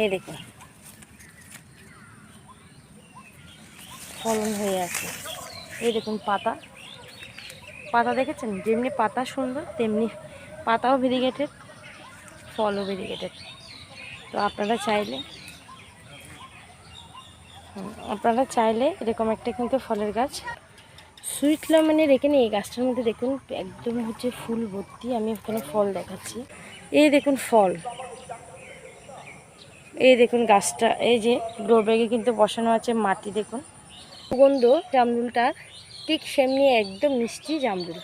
এই দেখুন। ফলন হয়ে আছে। এই দেখুন পাতা। পাতা দেখেছেন? যেমনি পাতা সুন্দর, তেমনি পাতাও ভেরিগেটেড ফলও ভেরিগেটেড তো আপনারা চাইলে আপনারা চাইলে এরকম একটা কিন্তু ফলের গাছ, সুইট লেমনের এখানে এই গাছটার মধ্যে দেখুন, একদম হচ্ছে ফুল ভর্তি। আমি এখানে ফল দেখাচ্ছি। এই দেখুন ফল। এই দেখুন গাছটা, এই যে গ্রো ব্যাগে কিন্তু বসানো আছে মাটি, দেখুন। সুগন্ধ জামরুলটা ঠিক সেমনি একদম মিষ্টি জামরুল।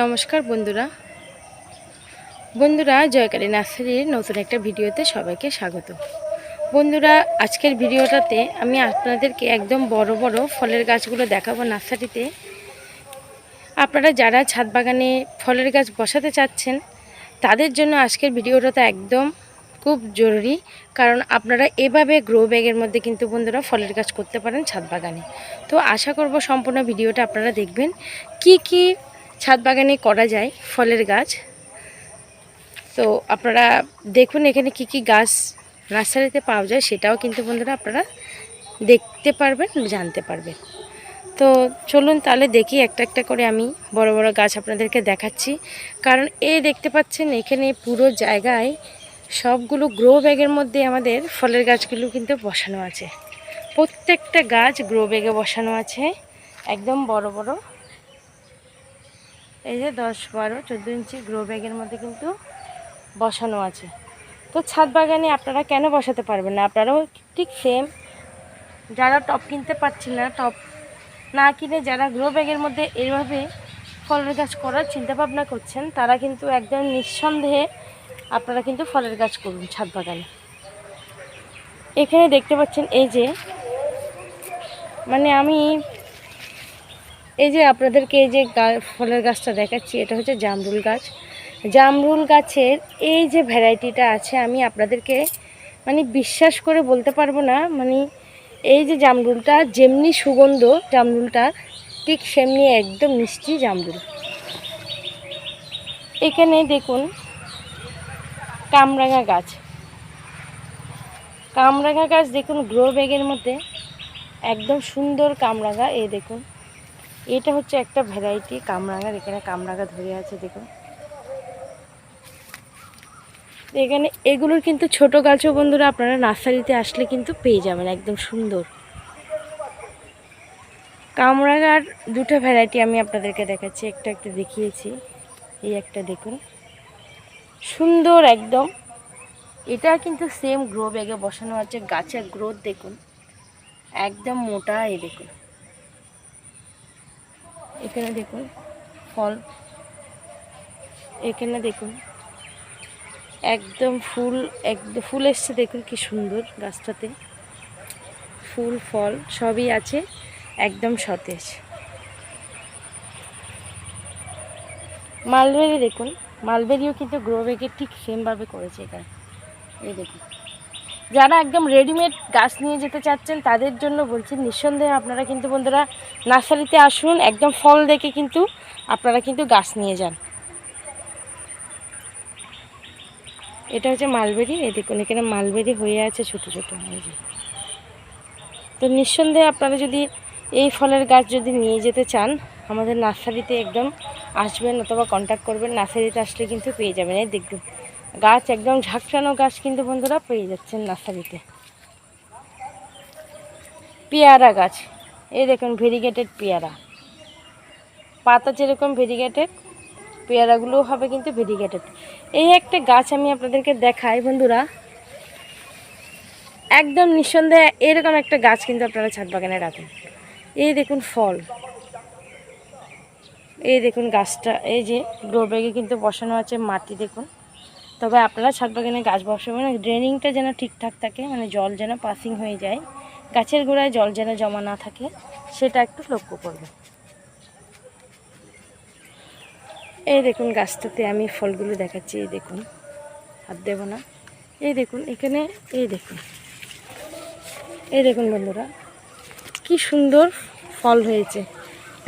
নমস্কার বন্ধুরা। বন্ধুরা, জয়কালী নার্সারির নতুন একটা ভিডিওতে সবাইকে স্বাগত। বন্ধুরা, আজকের ভিডিওটাতে আমি আপনাদেরকে একদম বড় বড় ফলের গাছগুলো দেখাবো নার্সারিতে। আপনারা যারা ছাদ বাগানে ফলের গাছ বসাতে চাচ্ছেন তাদের জন্য আজকের ভিডিওটা তো একদম খুব জরুরি, কারণ আপনারা এভাবে গ্রো ব্যাগের মধ্যে কিন্তু বন্ধুরা ফলের গাছ করতে পারেন ছাদ বাগানে। তো আশা করব সম্পূর্ণ ভিডিওটা আপনারা দেখবেন। কি কি ছাদ বাগানে করা যায় ফলের গাছ? তো আপনারা দেখুন এখানে কি কি গাছ নার্সারিতে পাওয়া যায়, সেটাও কিন্তু বন্ধুরা আপনারা দেখতে পারবেন, জানতে পারবেন। তো চলুন তাহলে দেখি একটা একটা করে আমি বড় বড় গাছ আপনাদেরকে দেখাচ্ছি। কারণ এই দেখতে পাচ্ছেন, এখানে পুরো জায়গায় সবগুলো গ্রো ব্যাগের মধ্যে আমাদের ফলের গাছগুলো কিন্তু বসানো আছে। প্রত্যেকটা গাছ গ্রো ব্যাগে বসানো আছে, একদম বড় বড়। এই যে দশ বারো, চোদ্দ ইঞ্চি গ্রো ব্যাগের মধ্যে কিন্তু বসানো আছে। তো ছাদ বাগানে আপনারা কেন বসাতে পারবেন না? আপনারাও ঠিক সেম যারা টপ কিনতে পারছেন না টপ না কিনে যারা গ্রো ব্যাগের মধ্যে এইভাবে ফলের গাছ করার চিন্তাভাবনা করছেন, তারা কিন্তু একদম নিঃসন্দেহে আপনারা কিন্তু ফলের গাছ করুন ছাদ বাগানে। এখানে দেখতে পাচ্ছেন এই যে মানে আমি এই যে আপনাদেরকে এই যে ফলের গাছটা দেখাচ্ছি, এটা হচ্ছে জামরুল গাছ। জামরুল গাছের এই যে ভ্যারাইটিটা আছে, আমি আপনাদেরকে মানে বিশ্বাস করে বলতে পারব না মানে এই যে জামরুলটা, যেমনি সুগন্ধ জামরুলটা, ঠিক সেমনি একদম মিষ্টি জামরুল। এখানে দেখুন, কামরাঙা গাছ। কামরাঙা গাছ দেখুন গ্রো ব্যাগের মধ্যে, একদম সুন্দর কামরাঙা, এই দেখুন। এটা হচ্ছে একটা ভ্যারাইটি কামরাঙার এখানে কামরাঙা ধরে আছে, দেখুন। এখানে এগুলোর কিন্তু ছোট গাছও বন্ধুরা আপনারা নার্সারিতে আসলে কিন্তু পেয়ে যাবেন, একদম সুন্দর। কামরাঙার দুটো ভ্যারাইটি আমি আপনাদেরকে দেখাচ্ছি, একটা একটা দেখিয়েছি, এই একটা দেখুন। সুন্দর একদম। এটা কিন্তু সেম গ্রো ব্যাগে বসানো আছে, গাছের গ্রোথ দেখুন। একদম মোটা এই দেখুন। এখানে দেখুন, ফল। এখানে দেখুন একদম ফুল একদম ফুল এসছে দেখুন কি সুন্দর গাছটাতে। ফুল, ফল সবই আছে, একদম সতেজ। মালবেরি দেখুন, মালবেরিও কিন্তু গ্রো ঠিক সেমভাবে করেছে এটা এই দেখুন। যারা একদম রেডিমেড গাছ নিয়ে যেতে চাচ্ছেন, তাদের জন্য বলছি, নিঃসন্দেহে আপনারা কিন্তু বন্ধুরা নার্সারিতে আসুন, একদম ফল দেখে কিন্তু আপনারা কিন্তু গাছ নিয়ে যান। এটা হচ্ছে মালবেরি এই দেখুন এখানে মালবেরি হয়ে আছে ছোটো ছোটো যে। তো নিঃসন্দেহে আপনারা যদি এই ফলের গাছ যদি নিয়ে যেতে চান, আমাদের নার্সারিতে একদম আসবেন অথবা কন্ট্যাক্ট করবেন। নার্সারিতে আসলে কিন্তু পেয়ে যাবেন। এই দেখুন, গাছ একদম ঝাঁকড়ানো গাছ কিন্তু বন্ধুরা পেয়ে যাচ্ছেন নার্সারিতে। পেয়ারা গাছ, এই দেখুন ভেরিগেটেড পেয়ারা। পাতা যেরকম ভেরিগেটেড পেয়ারাগুলোও হবে কিন্তু ভেরিগেটেড এই একটা গাছ আমি আপনাদেরকে দেখাই, বন্ধুরা। একদম নিঃসন্দেহে এরকম একটা গাছ কিন্তু আপনারা ছাদ বাগানে রাখেন। এই দেখুন ফল। এই দেখুন গাছটা, এই যে গ্রো ব্যাগে কিন্তু বসানো আছে মাটি, দেখুন। তবে আপনারা ছাদ বাগানে গাছ বসাবেন ড্রেনিংটা যেন ঠিকঠাক থাকে মানে জল যেন পাসিং হয়ে যায়, গাছের গোড়ায় জল যেন জমা না থাকে, সেটা একটু লক্ষ্য করবেন। এই দেখুন গাছটাতে আমি ফলগুলো দেখাচ্ছি, এই দেখুন। হাত দেবো না। এই দেখুন, এখানে, এই দেখুন। এই দেখুন বন্ধুরা, কি সুন্দর ফল হয়েছে।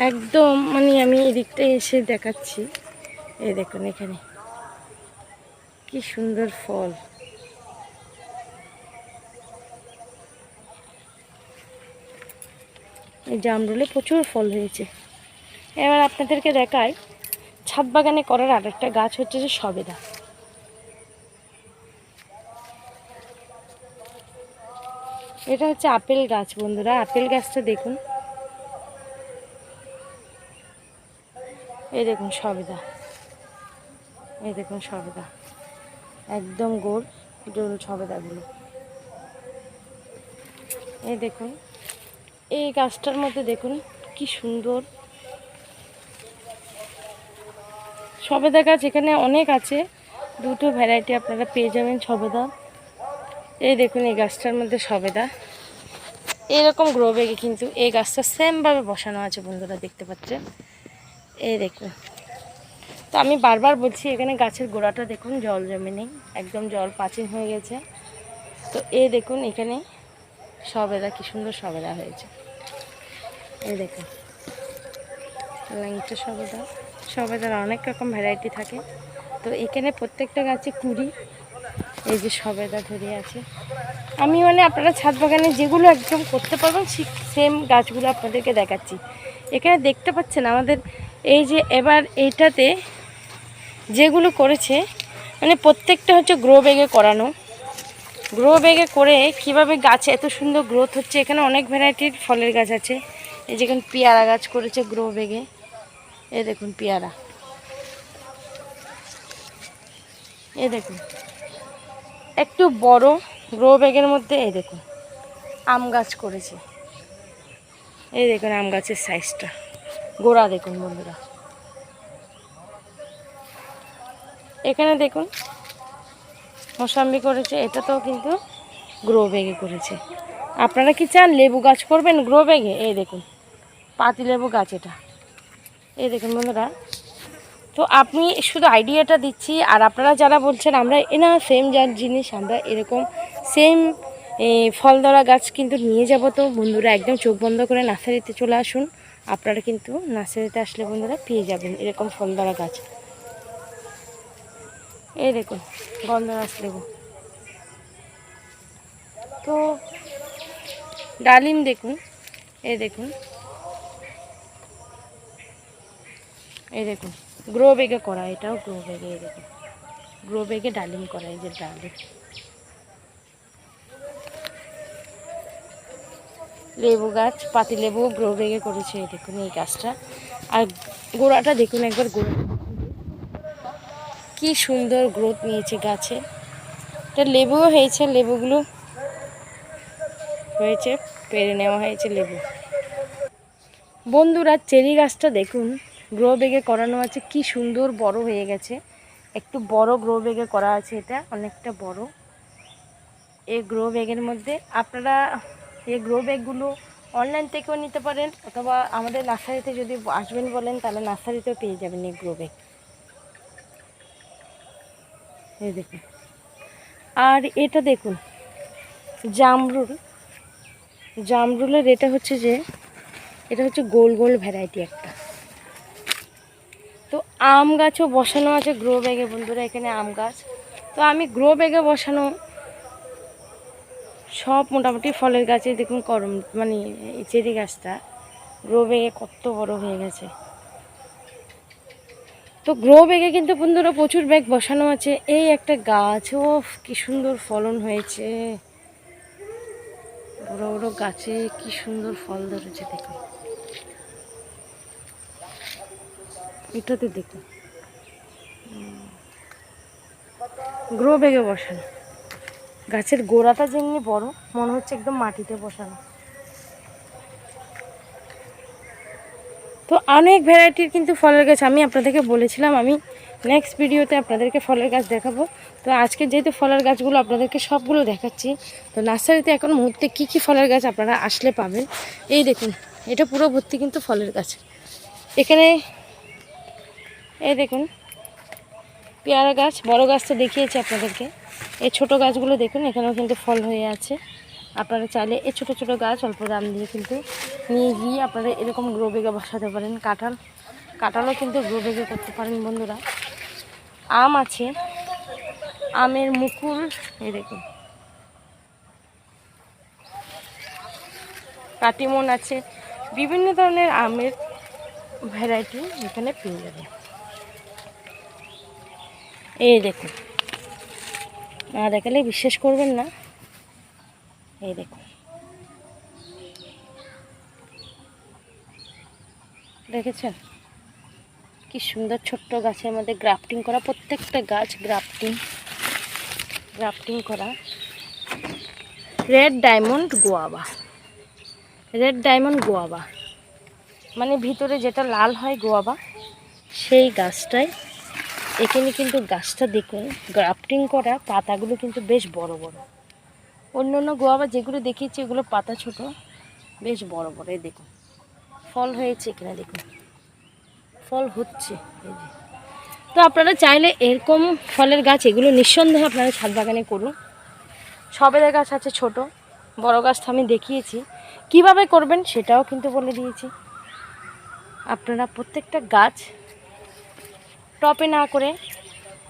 একদম মানে আমি এদিকটা এসে দেখাচ্ছি। এই দেখুন এখানে, কি সুন্দর ফল। এই জামরুলে প্রচুর ফল হয়েছে। এবার আপনাদেরকে দেখাই ছাদ বাগানে করার আর একটা গাছ হচ্ছে যে সবেদা। এটা হচ্ছে আপেল গাছ বন্ধুরা, আপেল গাছটা দেখুন। এই দেখুন সবেদা। এই দেখুন সবেদা। একদম গোল গোল সবেদাগুলো। এই দেখুন, এই গাছটার মধ্যে দেখুন কি সুন্দর সবেদা গাছ এখানে অনেক আছে। দুটো ভ্যারাইটি আপনারা পেয়ে যাবেন সবেদা এই দেখুন, এই গাছটার মধ্যে সবেদা এরকম গ্রো ব্যাগে কিন্তু এই গাছটা সেমভাবে বসানো আছে বন্ধুরা, দেখতে পাচ্ছেন? এই দেখুন। তো আমি বারবার বলছি, এখানে গাছের গোড়াটা দেখুন, জল জমে নেই, একদম জল পাচিন হয়ে গেছে। তো এই দেখুন, এখানে সবেদা কি সুন্দর সবেদা হয়েছে। এই দেখুন ল্যাংচা সবেদা সবেদার অনেক রকম ভ্যারাইটি থাকে। তো এখানে প্রত্যেকটা গাছে কুড়ি, এই যে সবেদা ধরে আছে। আমি মানে আপনারা ছাদ বাগানে যেগুলো একদম করতে পারবেন সেম গাছগুলো আপনাদেরকে দেখাচ্ছি। এখানে দেখতে পাচ্ছেন আমাদের এই যে এবার এইটাতে যেগুলো করেছে মানে প্রত্যেকটা হচ্ছে গ্রো ব্যাগে করানো। গ্রো ব্যাগে করে কীভাবে গাছে এত সুন্দর গ্রোথ হচ্ছে, এখানে অনেক ভ্যারাইটির ফলের গাছ আছে। এই যেখানে পেয়ারা গাছ করেছে গ্রো ব্যাগে এই দেখুন, পেয়ারা। এ দেখুন, একটু বড় গ্রো ব্যাগের মধ্যে এই দেখুন, আম গাছ করেছে। এই দেখুন, আম গাছের সাইজটা গোড়া দেখুন বন্ধুরা। এখানে দেখুন, মোসাম্বি করেছে এটা তো কিন্তু গ্রো ব্যাগে করেছে। আপনারা কি চান লেবু গাছ করবেন গ্রো ব্যাগে এই দেখুন পাতি লেবু গাছ এটা। এই দেখুন বন্ধুরা, তো আপনি শুধু আইডিয়াটা দিচ্ছি, আর আপনারা যারা বলছেন আমরা, এ না সেম যার জিনিস, আমরা এরকম সেম ফল ধরা গাছ কিন্তু নিয়ে যাব তো। বন্ধুরা, একদম চোখ বন্ধ করে নার্সারিতে চলে আসুন। আপনারা কিন্তু নার্সারিতে আসলে বন্ধুরা পেয়ে যাবেন এরকম ফল ধরা গাছ। এই দেখুন গন্ধরাজ লেবু তো ডালিম দেখুন, এই দেখুন। এই দেখুন গ্রো বেগে করা, এটাও গ্রো বেগে এই দেখুন। গ্রো বেগে ডালিম করা, এই যে ডালিম লেবু গাছ, পাতি লেবু গ্রো বেগে করেছে, এই দেখুন এই গাছটা। আর গোড়াটা দেখুন একবার গোড়া। কি সুন্দর গ্রোথ নিয়েছে গাছে। এটা লেবুও হয়েছে, লেবুগুলো হয়েছে, পেরে নেওয়া হয়েছে লেবু। বন্ধুরা, চেরি গাছটা দেখুন। গ্রো বেগে করানো আছে। কি সুন্দর বড় হয়ে গেছে। একটু বড় গ্রো বেগে করা আছে এটা, অনেকটা বড়। এই গ্রো ব্যাগের মধ্যে আপনারা এই গ্রো ব্যাগগুলো অনলাইন থেকেও নিতে পারেন, অথবা আমাদের নার্সারিতে যদি আসবেন বলেন, তাহলে নার্সারিতেও পেয়ে যাবেন এই গ্রো ব্যাগ দেখুন। আর এটা দেখুন, জামরুল। জামরুলের এটা হচ্ছে যে, এটা হচ্ছে গোল গোল ভ্যারাইটি একটা। আম গাছও বসানো আছে গ্রো ব্যাগে বন্ধুরা এখানে আম গাছ। তো আমি গ্রো ব্যাগে বসানো সব মোটামুটি ফলের গাছে দেখুন করম মানে চেরি গাছটা গ্রো ব্যাগে কত বড় হয়ে গেছে। তো গ্রো ব্যাগে কিন্তু বন্ধুরা প্রচুর ব্যাগ বসানো আছে। এই একটা গাছ ও কি সুন্দর ফলন হয়েছে। বড় বড় গাছে কি সুন্দর ফল ধরেছে দেখুন। এটাতে দেখুন গ্রো ব্যাগে বসানো। গাছের গোড়াটা যেমনি বড়, মনে হচ্ছে একদম মাটিতে বসানো। তো অনেক ভ্যারাইটির কিন্তু ফলের গাছ আমি আপনাদেরকে বলেছিলাম। আমি নেক্সট ভিডিওতে আপনাদেরকে ফলের গাছ দেখাবো। তো আজকে যেহেতু ফলের গাছগুলো আপনাদেরকে সবগুলো দেখাচ্ছি, তো নার্সারিতে এখন মুহূর্তে কী কী ফলের গাছ আপনারা আসলে পাবেন? এই দেখুন, এটা পুরো ভর্তি কিন্তু ফলের গাছ। এখানে এই দেখুন, পেয়ারা গাছ, বড় গাছ তো দেখিয়েছি আপনাদেরকে। এই ছোট গাছগুলো দেখুন, এখানেও কিন্তু ফল হয়ে আছে। আপনারা চাইলে এই ছোটো ছোটো গাছ অল্প দাম দিয়ে কিন্তু নিয়ে গিয়ে আপনারা এরকম গ্রো বেগে বসাতে পারেন। কাঁঠাল, কাঁঠালও কিন্তু গ্রো বেগে করতে পারেন বন্ধুরা। আম আছে, আমের মুকুল, এই দেখুন। কাটিমন আছে, বিভিন্ন ধরনের আমের ভ্যারাইটি এখানে পেয়ে যাবে এই দেখুন। না দেখালে বিশ্বাস করবেন না। এই দেখুন। দেখেছেন? কি সুন্দর ছোট্ট গাছের মধ্যে গ্রাফটিং করা, প্রত্যেকটা গাছ গ্রাফটিং গ্রাফটিং করা। Red diamond guava. Red diamond guava. মানে ভিতরে যেটা লাল হয় গোয়াবা, সেই গাছটাই এখানে কিন্তু গাছটা দেখুন গ্রাফটিং করা পাতাগুলো কিন্তু বেশ বড় বড়। অন্য অন্য গোয়াবা যেগুলো দেখিয়েছি, এগুলো পাতা ছোট, বেশ বড় বড়, এই দেখুন। ফল হয়েছে এখানে, দেখুন। ফল হচ্ছে, এই যে। তো আপনারা চাইলে এরকম ফলের গাছ, এগুলো নিঃসন্দেহে আপনারা ছাদ বাগানে করুন। সবেদা গাছ আছে ছোট, বড় গাছ আমি দেখিয়েছি। কীভাবে করবেন সেটাও কিন্তু বলে দিয়েছি। আপনারা প্রত্যেকটা গাছ টপে না করে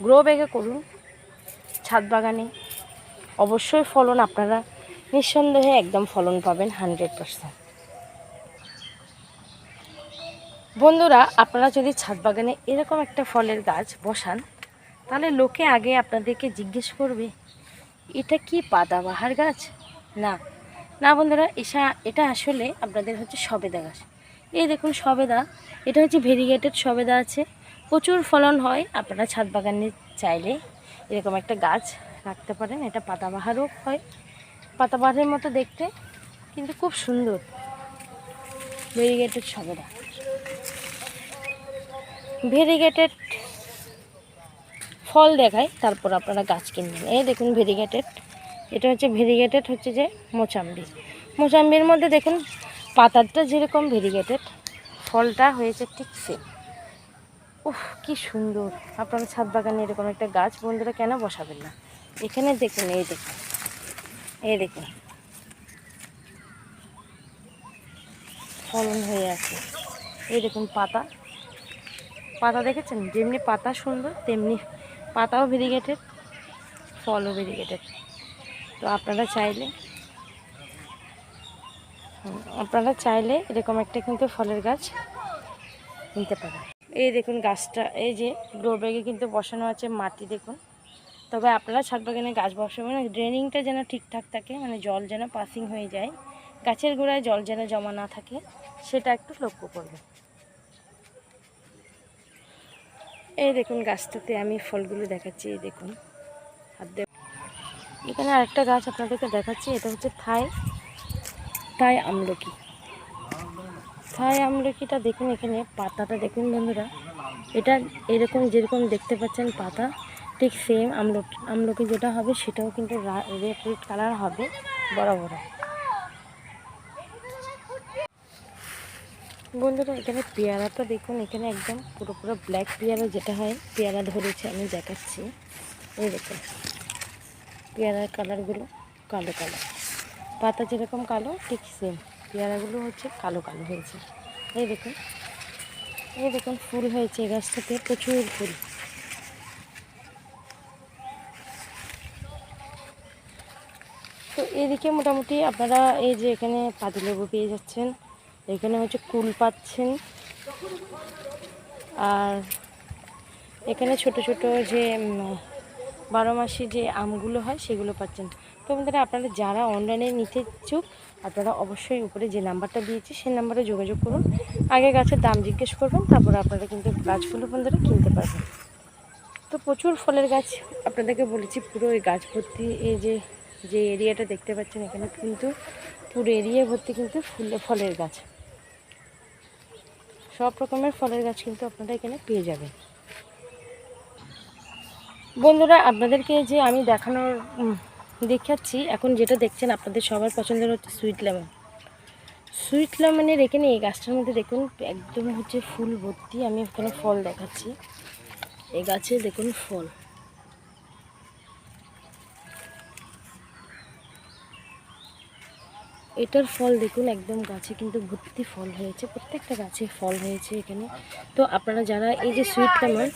গ্রো ব্যাগে করুন, ছাদ বাগানে। অবশ্যই ফলন আপনারা নিঃসন্দেহে একদম ফলন পাবেন হান্ড্রেড পারসেন্ট। বন্ধুরা, আপনারা যদি ছাদ বাগানে এরকম একটা ফলের গাছ বসান, তাহলে লোকে আগে আপনাদেরকে জিজ্ঞেস করবে, এটা কি পাতাবাহার গাছ? না। না বন্ধুরা, এসা, এটা আসলে আপনাদের হচ্ছে সবেদা গাছ। এই দেখুন সবেদা, এটা হচ্ছে ভেরিগেটেড সবেদা আছে। প্রচুর ফলন হয়, আপনারা ছাদ বাগানে চাইলে এরকম একটা গাছ রাখতে পারেন, এটা পাতাবাহারও হয়, পাতাবাহারের মতো দেখতে, কিন্তু খুব সুন্দর। ভেরিগেটেড সবেদা। ভেরিগেটেড ফল দেখায় তারপর আপনারা গাছ কিনবেন। এই দেখুন ভেরিগেটেড এটা হচ্ছে ভেরিগেটেড হচ্ছে যে মোচাম্বি। মোচাম্বির মধ্যে দেখুন, পাতাটা যেরকম ভেরিগেটেড ফলটা হয়েছে ঠিক সেম উফ, কি সুন্দর। আপনারা ছাদ বাগানে এরকম একটা গাছ বন্ধুরা কেন বসাবেন না? এখানে দেখুন, এই দেখুন। এই দেখুন। ফলন হয়ে আছে। এই দেখুন পাতা। পাতা দেখেছেন? যেমনি পাতা সুন্দর, তেমনি পাতাও ভেরিগেটেড ফলও ভেরিগেটেড তো আপনারা চাইলে আপনারা চাইলে এরকম একটা কিন্তু ফলের গাছ নিতে পারেন। এই দেখুন গাছটা, এই যে গ্রো ব্যাগে কিন্তু বসানো আছে মাটি দেখুন। তবে আপনারা ছাদ বাগানে গাছ বসাবেন ড্রেনিংটা যেন ঠিকঠাক থাকে মানে জল যেন পাসিং হয়ে যায়। গাছের গোড়ায় জল যেন জমা না থাকে, সেটা একটু লক্ষ্য করবেন। এই দেখুন গাছটাতে আমি ফলগুলো দেখাচ্ছি, এই দেখুন। দিয়ে এখানে আরেকটা গাছ আপনাদেরকে দেখাচ্ছি, এটা হচ্ছে থাই থাই আমলকি। থাই আমলকিটা দেখুন এখানে, পাতাটা দেখুন বন্ধুরা। এটা এরকম যেরকম দেখতে পাচ্ছেন পাতা, ঠিক সেম আমলকি আমলকি যেটা হবে সেটাও কিন্তু রেড রেড কালার হবে বড় বড় বন্ধুরা, এখানে পেয়ারাটা দেখুন, এখানে একদম পুরো পুরো ব্ল্যাক পেয়ারা যেটা হয়, পেয়ারা ধরেছে, আমি দেখাচ্ছি। এই দেখুন, পেয়ারার কালারগুলো কালো কালো। পাতা যেরকম কালো, ঠিক সেম পেয়ারাগুলো হচ্ছে কালো কালো হয়েছে। এই দেখুন এই দেখুন ফুল হয়েছে গাছটাতে, প্রচুর ফুল। তো এদিকে মোটামুটি আপনারা এই যে এখানে পাতিলেবু পেয়ে যাচ্ছেন, এখানে হচ্ছে কুল পাচ্ছেন। আর এখানে ছোট ছোট যে বারো মাসি যে আমগুলো হয় সেগুলো পাচ্ছেন। তো আমাদের আপনারা যারা অনলাইনে নিতে ইচ্ছুক আপনারা অবশ্যই উপরে যে নাম্বারটা দিয়েছি, সেই নাম্বারে যোগাযোগ করুন। আগে গাছের দাম জিজ্ঞেস করবেন, তারপরে আপনারা কিন্তু গাছগুলো বন্ধুরা কিনতে পারবেন। তো প্রচুর ফলের গাছ আপনাদেরকে বলেছি, পুরো এই গাছ ভর্তি, এই যে যে এরিয়াটা দেখতে পাচ্ছেন এখানে কিন্তু পুরো এরিয়া ভর্তি কিন্তু ফুলে, ফলের গাছ। সব রকমের ফলের গাছ কিন্তু আপনারা এখানে পেয়ে যাবেন। বন্ধুরা, আপনাদেরকে যে আমি দেখানোর দেখাচ্ছি। এখন যেটা দেখছেন, আপনাদের সবার পছন্দের হচ্ছে সুইট লেমন সুইট লেমনের এখানে এই গাছটার মধ্যে দেখুন, একদম হচ্ছে ফুল ভর্তি। আমি এখানে ফল দেখাচ্ছি। এই গাছে দেখুন ফল। এটার ফল দেখুন, একদম গাছে কিন্তু ভর্তি ফল হয়েছে। প্রত্যেকটা গাছে ফল হয়েছে এখানে। তো আপনারা যারা এই যে সুইট লেমন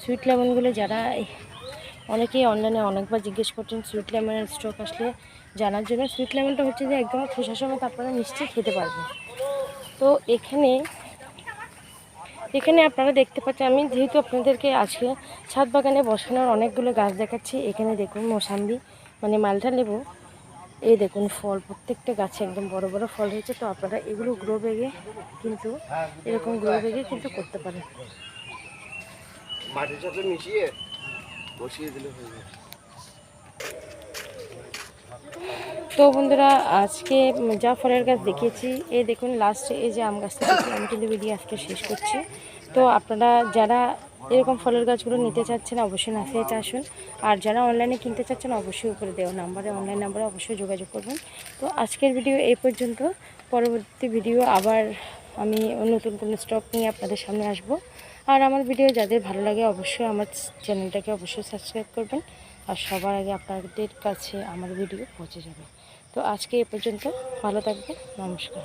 সুইট লেমনগুলো যারা অনেকেই অনলাইনে অনেকবার জিজ্ঞেস করছেন সুইট লেমনের স্টক আসলে জানার জন্য। সুইট লেমনটা হচ্ছে যে একদম খোসার সময় আপনারা নিশ্চয়ই খেতে পারবেন। তো এখানে এখানে আপনারা দেখতে পাচ্ছেন, আমি যেহেতু আপনাদেরকে আজকে ছাদ বাগানে বসানোর অনেকগুলো গাছ দেখাচ্ছি, এখানে দেখুন মোসাম্বি মানে মালটা লেবু, এই দেখুন ফল, প্রত্যেকটা গাছে একদম বড় বড় ফল হয়েছে, তো আপনারা এগুলো গ্রো বেগে কিন্তু, এরকম গ্রো বেগে কিন্তু করতে পারেন। মিশিয়ে? তো বন্ধুরা, আজকে যা ফলের গাছ দেখিয়েছি। এই দেখুন লাস্টে এই যে আম গাছটা আমি কিন্তু ভিডিও আজকে শেষ করছি। তো আপনারা যারা এরকম ফলের গাছগুলো নিতে চাচ্ছেন, অবশ্যই নার্সারিতে আসুন। আর যারা অনলাইনে কিনতে চাচ্ছেন, অবশ্যই উপরে দেওয়া নাম্বারে অনলাইন নাম্বারে অবশ্যই যোগাযোগ করবেন। তো আজকের ভিডিও এই পর্যন্ত। পরবর্তী ভিডিও আবার আমি নতুন কোনো স্টক নিয়ে আপনাদের সামনে আসব। আর আমার ভিডিও যাদের ভালো লাগে অবশ্যই আমার চ্যানেলটাকে অবশ্যই সাবস্ক্রাইব করবেন। আর সবার আগে আপনাদের কাছে আমার ভিডিও পৌঁছে যাবে। তো আজকে এ পর্যন্ত ভালো থাকবেন, নমস্কার।